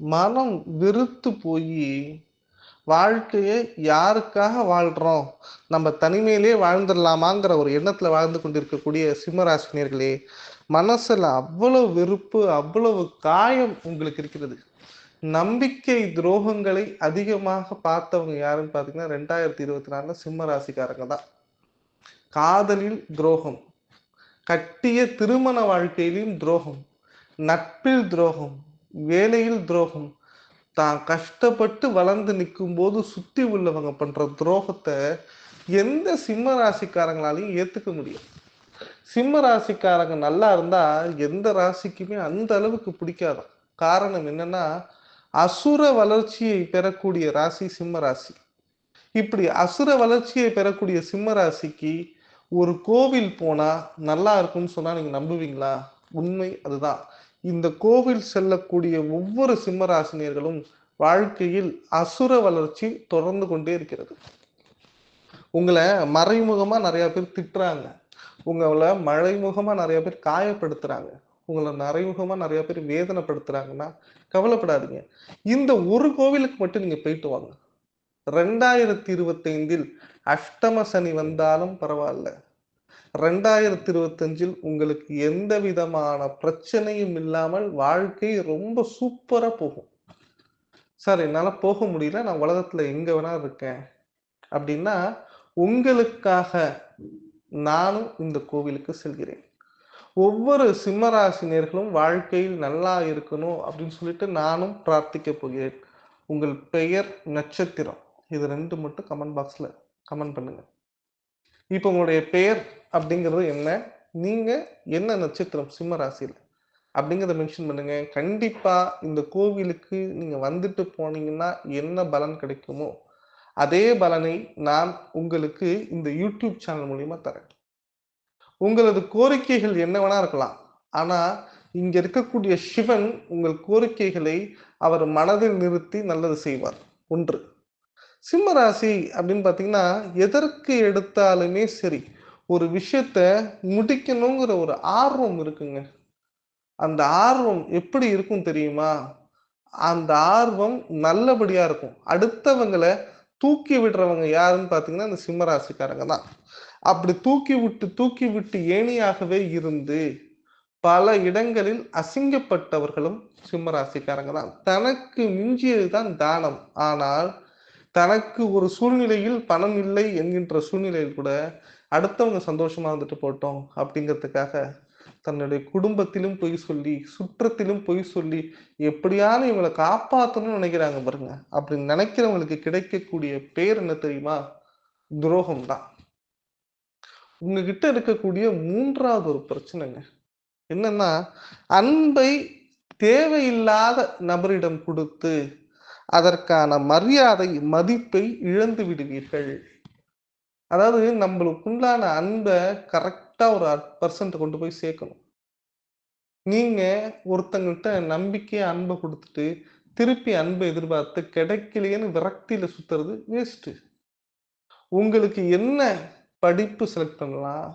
மனம் வெறுத்து போய் வாழ்க்கையை யாருக்காக வாழ்கிறோம் நம்ம தனிமையிலே வாழ்ந்துடலாமாங்கிற ஒரு எண்ணத்தில் வாழ்ந்து கொண்டிருக்கக்கூடிய சிம்மராசினியர்களே மனசில் அவ்வளவு வெறுப்பு அவ்வளவு காயம் உங்களுக்கு இருக்கிறது. நம்பிக்கை துரோகங்களை அதிகமாக பார்த்தவங்க யாருன்னு பார்த்தீங்கன்னா ரெண்டாயிரத்தி இருபத்தி நாலுல சிம்ம ராசிக்காரங்க தான். காதலில் துரோகம் கட்டிய திருமண வாழ்க்கையிலும் துரோகம் நட்பில் துரோகம் வேலையில் துரோகம். தான் கஷ்டப்பட்டு வளர்ந்து நிற்கும் போது சுத்தி உள்ளவங்க பண்ற துரோகத்தை எந்த சிம்ம ராசிக்காரங்களாலையும் ஏத்துக்க முடியும். சிம்ம ராசிக்காரங்க நல்லா இருந்தா எந்த ராசிக்குமே அந்த அளவுக்கு பிடிக்காது. காரணம் என்னன்னா அசுர வளர்ச்சியை பெறக்கூடிய ராசி சிம்ம ராசி. இப்படி அசுர வளர்ச்சியை பெறக்கூடிய சிம்ம ராசிக்கு ஒரு கோவில் போனா நல்லா இருக்கும்னு சொன்னா நீங்க நம்புவீங்களா? உண்மை அதுதான். இந்த கோவில் செல்லக்கூடிய ஒவ்வொரு சிம்மராசினியர்களும் வாழ்க்கையில் அசுர வளர்ச்சி தொடர்ந்து கொண்டே இருக்கிறது. உங்களை மறைமுகமாக நிறைய பேர் திட்டுறாங்க. உங்களை மறைமுகமாக நிறைய பேர் காயப்படுத்துறாங்க. உங்களை மறைமுகமாக நிறைய பேர் வேதனைப்படுத்துறாங்கன்னா கவலைப்படாதீங்க. இந்த ஒரு கோவிலுக்கு மட்டும் நீங்கள் போயிட்டு வாங்க. ரெண்டாயிரத்தி இருபத்தைந்தில் அஷ்டம சனி வந்தாலும் பரவாயில்ல. ரெண்டாயிரத்தி இருபத்தஞ்சில் உங்களுக்கு எந்த விதமான பிரச்சனையும் இல்லாமல் வாழ்க்கை ரொம்ப சூப்பரா போகும். சார் என்னால போக முடியல. நான் உலகத்துல எங்க வேணா இருக்கேன். அப்படின்னா உங்களுக்காக நானும் இந்த கோவிலுக்கு செல்கிறேன். ஒவ்வொரு சிம்மராசினியர்களும் வாழ்க்கையில் நல்லா இருக்கணும் அப்படின்னு சொல்லிட்டு நானும் பிரார்த்திக்க போகிறேன். உங்கள் பெயர் நட்சத்திரம். இது ரெண்டு மட்டும் கமெண்ட் பாக்ஸ்ல கமெண்ட் பண்ணுங்க. இப்போ உங்களுடைய பெயர் அப்படிங்கிறது என்ன? நீங்க என்ன நட்சத்திரம்? சிம்ம ராசியில். அப்படிங்கிறத மென்ஷன் பண்ணுங்க. கண்டிப்பா இந்த கோவிலுக்கு நீங்க வந்துட்டு போனீங்கன்னா என்ன பலன் கிடைக்குமோ அதே பலனை நான் உங்களுக்கு இந்த யூடியூப் சேனல் மூலியமா தரேன். உங்களது கோரிக்கைகள் என்ன வேணா இருக்கலாம். ஆனா இங்க இருக்கக்கூடிய சிவன் உங்கள் கோரிக்கைகளை அவர் மனதில் நிறுத்தி நல்லது செய்வார். ஒன்று. சிம்ம ராசி அப்படின்னு பார்த்தீங்கன்னா எதற்கு எடுத்தாலுமே சரி ஒரு விஷயத்த முடிக்கணுங்கிற ஒரு ஆர்வம் இருக்குங்க. அந்த ஆர்வம் எப்படி இருக்கும் தெரியுமா? அந்த ஆர்வம் நல்லபடியா இருக்கும். அடுத்தவங்களை தூக்கி விடுறவங்க யாருன்னு பார்த்தீங்கன்னா இந்த சிம்மராசிக்காரங்க தான். அப்படி தூக்கி விட்டு தூக்கி விட்டு ஏணியாகவே இருந்து பல இடங்களில் அசிங்கப்பட்டவர்களும் சிம்மராசிக்காரங்க தான். தனக்கு மிஞ்சியதுதான் தானம். ஆனால் தனக்கு ஒரு சூழ்நிலையில் பணம் இல்லை என்கின்ற சூழ்நிலையில் கூட அடுத்தவங்க சந்தோஷமா இருந்துட்டு போட்டோம் அப்படிங்கிறதுக்காக தன்னுடைய குடும்பத்திலும் பொய் சொல்லி சுற்றத்திலும் பொய் சொல்லி எப்படியாவது இவங்களை காப்பாற்றணும்னு நினைக்கிறாங்க பாருங்க. அப்படி நினைக்கிறவங்களுக்கு கிடைக்கக்கூடிய பேர் என்ன தெரியுமா? துரோகம் தான் உங்ககிட்ட இருக்கக்கூடிய மூன்றாவது ஒரு பிரச்சனைங்க. என்னன்னா அன்பை தேவையில்லாத நபரிடம் கொடுத்து அதற்கான மரியாதை மதிப்பை இழந்து விடுவீர்கள். அதாவது நம்மளுக்குண்டான அன்பை கரெக்டாக ஒரு பர்சன்ட் கொண்டு போய் சேர்க்கணும். நீங்கள் ஒருத்தங்கிட்ட நம்பிக்கையை அன்பை கொடுத்துட்டு திருப்பி அன்பை எதிர்பார்த்து கிடைக்கலையேன்னு விரக்தியில் சுற்றுறது வேஸ்ட்டு உங்களுக்கு என்ன படிப்பு செலக்ட் பண்ணலாம்?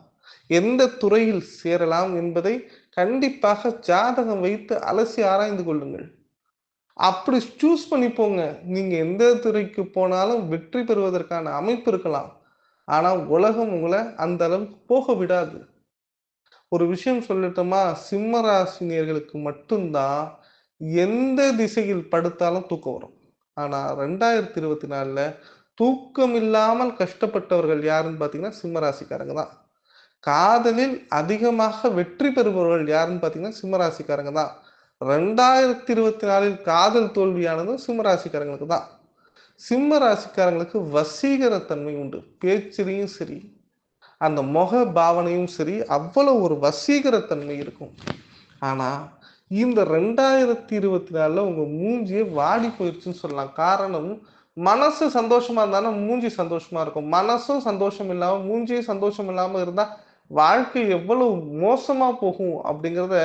எந்த துறையில் சேரலாம் என்பதை கண்டிப்பாக ஜாதகம் வைத்து அலசி ஆராய்ந்து கொள்ளுங்கள். அப்படி சூஸ் பண்ணி போங்க. நீங்கள் எந்த துறைக்கு போனாலும் வெற்றி பெறுவதற்கான அமைப்பு இருக்கலாம். ஆனால் உலகம் உங்களை அந்த அளவுக்கு போக விடாது. ஒரு விஷயம் சொல்லட்டுமா? சிம்ம ராசினியர்களுக்கு மட்டும்தான் எந்த திசையில் படுத்தாலும் தூக்கம் வரும். ஆனால் ரெண்டாயிரத்தி இருபத்தி நாலில் தூக்கம் இல்லாமல் கஷ்டப்பட்டவர்கள் யாருன்னு பார்த்தீங்கன்னா சிம்மராசிக்காரங்க தான். காதலில் அதிகமாக வெற்றி பெறுபவர்கள் யாருன்னு பார்த்தீங்கன்னா சிம்மராசிக்காரங்க தான். ரெண்டாயிரத்தி இருபத்தி நாலில் காதல் தோல்வியானதும் சிம்ம ராசிக்காரங்களுக்கு தான். சிம்ம ராசிக்காரங்களுக்கு வசீகரத்தன்மை உண்டு. பேச்சிலையும் சரி அந்த முக பாவனையும் சரி அவ்வளோ ஒரு வசீகரத்தன்மை இருக்கும். ஆனால் இந்த ரெண்டாயிரத்தி இருபத்தி நாலில் உங்கள் மூஞ்சியே வாடி போயிடுச்சுன்னு சொல்லலாம். காரணம் மனசு சந்தோஷமா இருந்தாலும் மூஞ்சி சந்தோஷமா இருக்கும். மனசும் சந்தோஷம் இல்லாம மூஞ்சியும் சந்தோஷம் இல்லாம இருந்தா வாழ்க்கை எவ்வளவு மோசமா போகும் அப்படிங்கிறத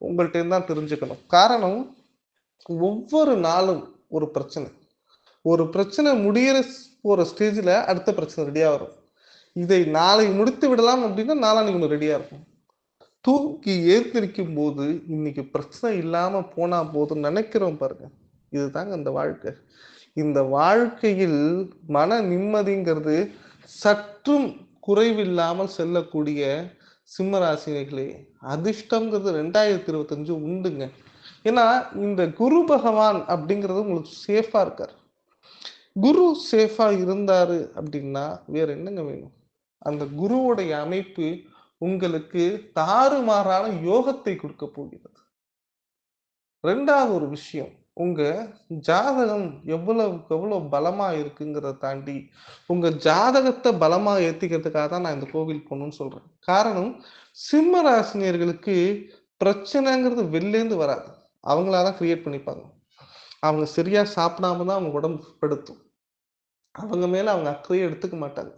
உங்கள்கிட்ட தான் தெரிஞ்சுக்கணும். காரணம் ஒவ்வொரு நாளும் ஒரு பிரச்சனை. ஒரு பிரச்சனை முடியிற போகிற ஸ்டேஜில் அடுத்த பிரச்சனை ரெடியாக வரும். இதை நாளை முடித்து விடலாம் அப்படின்னா நாளான்னைக்கு ஒன்று ரெடியாக இருக்கும். தூக்கி ஏற்றிருக்கும் போது இன்னைக்கு பிரச்சனை இல்லாமல் போனா போதும் நினைக்கிறோம் பாருங்க. இதுதாங்க அந்த வாழ்க்கை. இந்த வாழ்க்கையில் மன நிம்மதிங்கிறது சற்றும் குறைவில்லாமல் செல்லக்கூடிய சிம்மராசினிகளே அதிர்ஷ்டம்ங்கிறது ரெண்டாயிரத்தி இருபத்தஞ்சு உண்டுங்க. ஏன்னா இந்த குரு பகவான் அப்படிங்கிறது உங்களுக்கு சேஃபா இருக்கார். குரு சேஃபா இருந்தாரு அப்படின்னா வேற என்னங்க வேணும்? அந்த குருவுடைய அமைப்பு உங்களுக்கு தாறுமாறான யோகத்தை கொடுக்க போகிறது. ரெண்டாவது ஒரு விஷயம் உங்க ஜாதகம் எவ்வளவுக்கு எவ்வளவு பலமா இருக்குங்கிறத தாண்டி உங்க ஜாதகத்தை பலமா ஏத்திக்கிறதுக்காக தான் நான் இந்த கோவில் போகணும்னு சொல்றேன். காரணம் சிம்ம ராசினியர்களுக்கு பிரச்சனைங்கிறது வெளிலேருந்து வராது. அவங்களாதான் கிரியேட் பண்ணிப்பாங்க. அவங்க சரியா சாப்பிடாம தான் அவங்க உடம்பு படுத்தும். அவங்க மேல அவங்க அக்கறையை எடுத்துக்க மாட்டாங்க.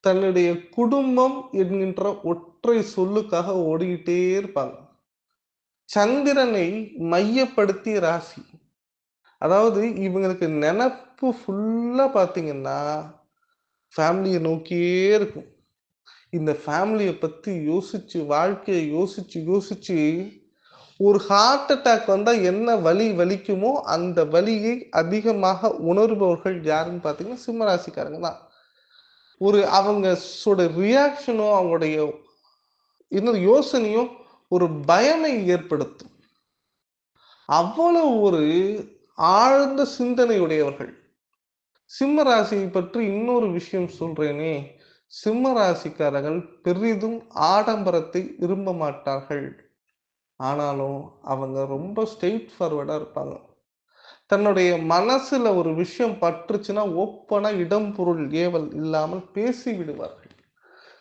தன்னுடைய குடும்பம் என்கின்ற ஒற்றை சொல்லுக்காக ஓடிக்கிட்டே இருப்பாங்க. சந்திரனை மையப்படுத்திய ராசி. அதாவது இவங்களுக்கு நினப்பு ஃபுல்லாக பார்த்தீங்கன்னா ஃபேமிலியை நோக்கியே இருக்கும். இந்த ஃபேமிலியை பற்றி யோசிச்சு வாழ்க்கையை யோசிச்சு யோசிச்சு ஒரு ஹார்ட் அட்டாக் வந்தால் என்ன வலி வலிக்குமோ அந்த வலியை அதிகமாக உணர்பவர்கள் யாருன்னு பார்த்தீங்கன்னா சிம்மராசிக்காரங்க தான். ஒரு அவங்க ரியாக்ஷனோ அவங்களுடைய இன்னொரு யோசனையும் ஒரு பயமை ஏற்படுத்தும். அவ்வளவு ஒரு ஆழ்ந்த சிந்தனையுடையவர்கள். சிம்ம ராசியை பற்றி இன்னொரு விஷயம் சொல்றேனே. சிம்ம ராசிக்காரர்கள் பெரிதும் ஆடம்பரத்தை விரும்ப மாட்டார்கள். ஆனாலும் அவங்க ரொம்ப ஸ்ட்ரெயிட் ஃபார்வர்டா இருப்பாங்க. தன்னுடைய மனசுல ஒரு விஷயம் பற்றுச்சுன்னா ஓப்பனா இடம் பொருள் ஏவல் இல்லாமல் பேசி விடுவார்கள்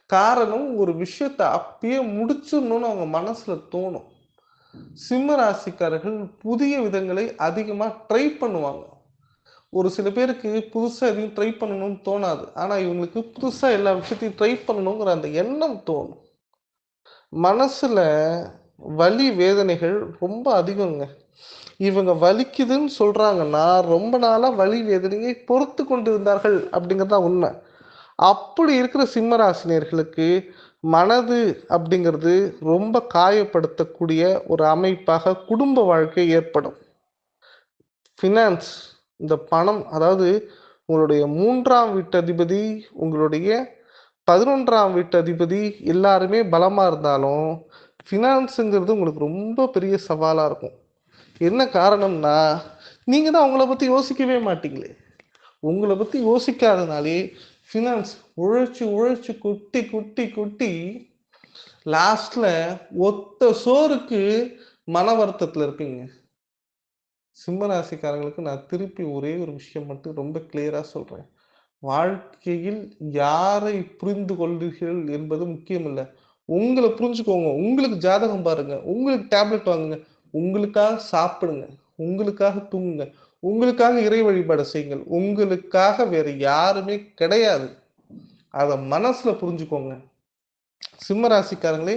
காரணம் ஒரு விஷயத்த அப்பயே முடிச்சிடணும்னு அவங்க மனசுல தோணும். சிம்ம ராசிக்காரர்கள் புதிய விதங்களை அதிகமா ட்ரை பண்ணுவாங்க. ஒரு சில பேருக்கு புதுசா எதையும் ட்ரை பண்ணணும்னு தோணாது. ஆனா இவங்களுக்கு புதுசா எல்லா விஷயத்தையும் ட்ரை பண்ணணுங்கிற அந்த எண்ணம் தோணும். மனசுல வலி வேதனைகள் ரொம்ப அதிகங்க. இவங்க வலிக்குதுன்னு சொல்றாங்கன்னா ரொம்ப நாளா வலி வேதனையை பொறுத்து கொண்டு இருந்தார்கள் அப்படிங்கிறது உண்மை. அப்படி இருக்கிற சிம்மராசினியர்களுக்கு மனது அப்படிங்கிறது ரொம்ப காயப்படுத்தக்கூடிய ஒரு அமைப்பாக குடும்ப வாழ்க்கை ஏற்படும். ஃபினான்ஸ் இந்த பணம் அதாவது உங்களுடைய மூன்றாம் வீட்டு அதிபதி உங்களுடைய பதினொன்றாம் வீட்டு அதிபதி எல்லாருமே பலமாக இருந்தாலும் ஃபினான்ஸுங்கிறது உங்களுக்கு ரொம்ப பெரிய சவாலாக இருக்கும். என்ன காரணம்னா நீங்கள் தான் அவங்கள பற்றி யோசிக்கவே மாட்டீங்களே. உங்களை பற்றி யோசிக்காதனாலே ஃபினான்ஸ் உழைச்சி உழைச்சி குட்டி குட்டி குட்டி லாஸ்ட்ல ஒத்த சோறுக்கு மன வருத்தத்தில் இருப்பீங்க சிம்மராசிக்காரங்களுக்கு நான் திருப்பி ஒரே ஒரு விஷயம் மட்டும் ரொம்ப கிளியரா சொல்றேன். வாழ்க்கையில் யாரை புரிந்து கொள்கிறீர்கள் என்பது முக்கியம் இல்லை உங்களை புரிஞ்சுக்கோங்க. உங்களுக்கு ஜாதகம் பாருங்க. உங்களுக்கு டேப்லெட் வாங்குங்க. உங்களுக்காக சாப்பிடுங்க. உங்களுக்காக தூங்குங்க. உங்களுக்காக இறை வழிபாடு செய்யுங்கள். உங்களுக்காக வேற யாருமே கிடையாது. அதை மனசுல புரிஞ்சுக்கோங்க. சிம்ம ராசிக்காரங்களே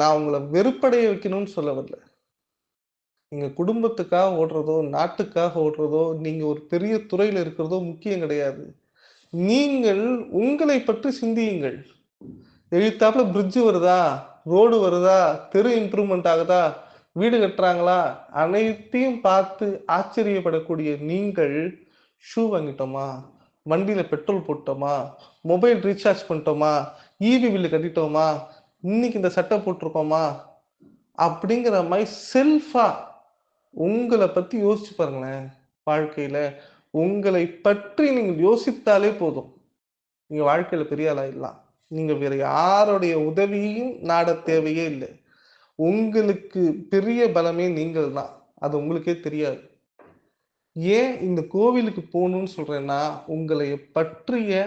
நான் உங்களை வெறுப்படைய வைக்கணும்னு சொல்ல வரல. நீங்க குடும்பத்துக்காக ஓடுறதோ நாட்டுக்காக ஓடுறதோ நீங்க ஒரு பெரிய துறையில இருக்கிறதோ முக்கியம் கிடையாது. நீங்கள் உங்களை பற்றி சிந்தியுங்கள். எழுத்தாப்புல பிரிட்ஜ் வருதா? ரோடு வருதா? தெரு இம்ப்ரூவ்மெண்ட் ஆகுதா? வீடு கட்டுறாங்களா? அனைத்தையும் பார்த்து ஆச்சரியப்படக்கூடிய நீங்கள் ஷூ வாங்கிட்டோமா? வண்டியில பெட்ரோல் போட்டோமா? மொபைல் ரீசார்ஜ் பண்ணிட்டோமா? இவி பில்லு கட்டிட்டோமா? இன்னைக்கு இந்த சட்டை போட்டிருக்கோமா? அப்படிங்கிற மாதிரி செல்ஃபா உங்களை பத்தி யோசிச்சு பாருங்களேன். வாழ்க்கையில உங்களை பற்றி நீங்கள் யோசித்தாலே போதும். நீங்க வாழ்க்கையில பெரிய ஆளாயிடலாம் நீங்க வேற யாருடைய உதவியும் நாட தேவையே இல்லை. உங்களுக்கு பெரிய பலமே நீங்கள் தான் அது உங்களுக்கே தெரியாது. ஏன் இந்த கோவிலுக்கு போகணும்னு சொல்றேன்னா உங்களை பற்றிய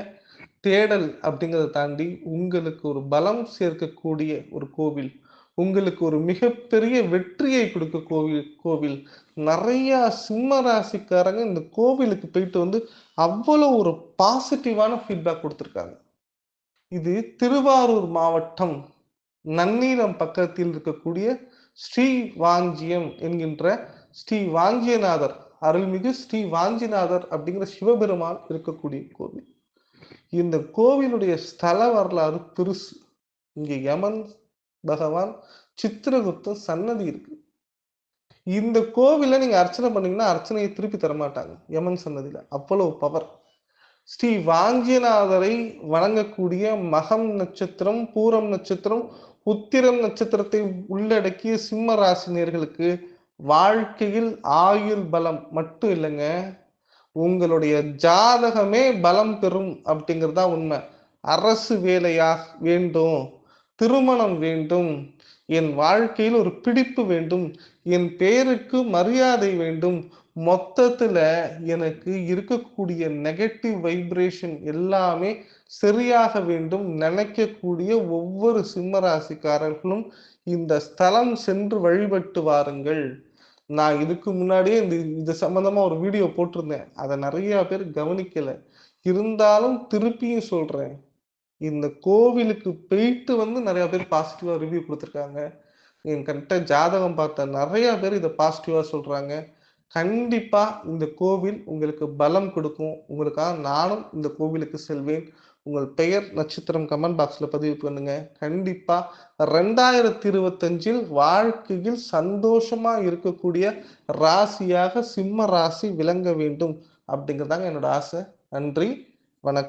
தேடல் அப்படிங்கிறத தாண்டி உங்களுக்கு ஒரு பலம் சேர்க்கக்கூடிய ஒரு கோவில் உங்களுக்கு ஒரு மிகப்பெரிய வெற்றியை கொடுக்க கோவில் கோவில். நிறைய சிம்ம ராசிக்காரங்க இந்த கோவிலுக்கு போயிட்டு வந்து அவ்வளோ ஒரு பாசிட்டிவான ஃபீட்பேக் கொடுத்துருக்காங்க. இது திருவாரூர் மாவட்டம் நன்னீரம் பக்கத்தில் இருக்கக்கூடிய ஸ்ரீ வாஞ்சியம் என்கின்ற ஸ்ரீ வாஞ்சியநாதர் அருள்மிகு ஸ்ரீ வாஞ்சிநாதர் அப்படிங்கிற சிவபெருமான் இருக்கக்கூடிய கோவில். இந்த கோவிலுடைய ஸ்தல வரலாறு பெருசு. இங்க யமன் பகவான் சித்திரகுப்த சன்னதி இருக்கு. இந்த கோவில நீங்க அர்ச்சனை பண்ணீங்கன்னா அர்ச்சனையை திருப்பி தரமாட்டாங்க யமன் சன்னதியில. அவ்வளவு பவர் ஸ்ரீ வாஞ்சிநாதரை வணங்கக்கூடிய மகம் நட்சத்திரம் பூரம் நட்சத்திரம் உத்திரம் நட்சத்திரத்தை உள்ளடக்கிய சிம்ம ராசினியர்களுக்கு வாழ்க்கையில் ஆயுள் பலம் மட்டும் இல்லைங்க. உங்களுடைய ஜாதகமே பலம் பெறும் அப்படிங்கிறது தான் உண்மை. அரசு வேலையா வேண்டும் திருமணம் வேண்டும் என் வாழ்க்கையில் ஒரு பிடிப்பு வேண்டும் என் பேருக்கு மரியாதை வேண்டும். மொத்தத்துல எனக்கு இருக்கக்கூடிய நெகட்டிவ் வைப்ரேஷன் எல்லாமே சரியாக வேண்டும் நினைக்கக்கூடிய ஒவ்வொரு சிம்மராசிக்காரர்களும் இந்த ஸ்தலம் சென்று வழிபட்டு வாருங்கள். நான் இதுக்கு முன்னாடியே இந்த இது சம்பந்தமா ஒரு வீடியோ போட்டிருந்தேன். அதை நிறைய பேர் கவனிக்கல. இருந்தாலும் திருப்பியும் சொல்றேன். இந்த கோவிலுக்கு போயிட்டு வந்து நிறைய பேர் பாசிட்டிவா ரிவ்யூ கொடுத்துருக்காங்க. என் ஜாதகம் பார்த்த நிறைய பேர் இதை பாசிட்டிவா சொல்றாங்க. கண்டிப்பா இந்த கோவில் உங்களுக்கு பலம் கொடுக்கும். உங்களுக்காக நானும் இந்த கோவிலுக்கு செல்வேன். உங்கள் பெயர் நட்சத்திரம் கமெண்ட் பாக்ஸில் பதிவு பண்ணுங்க. கண்டிப்பாக ரெண்டாயிரத்தி இருபத்தஞ்சில் வாழ்க்கையில் சந்தோஷமாக இருக்கக்கூடிய ராசியாக சிம்ம ராசி விளங்க வேண்டும். அப்படிங்கிறதாங்க என்னோட ஆசை. நன்றி. வணக்கம்.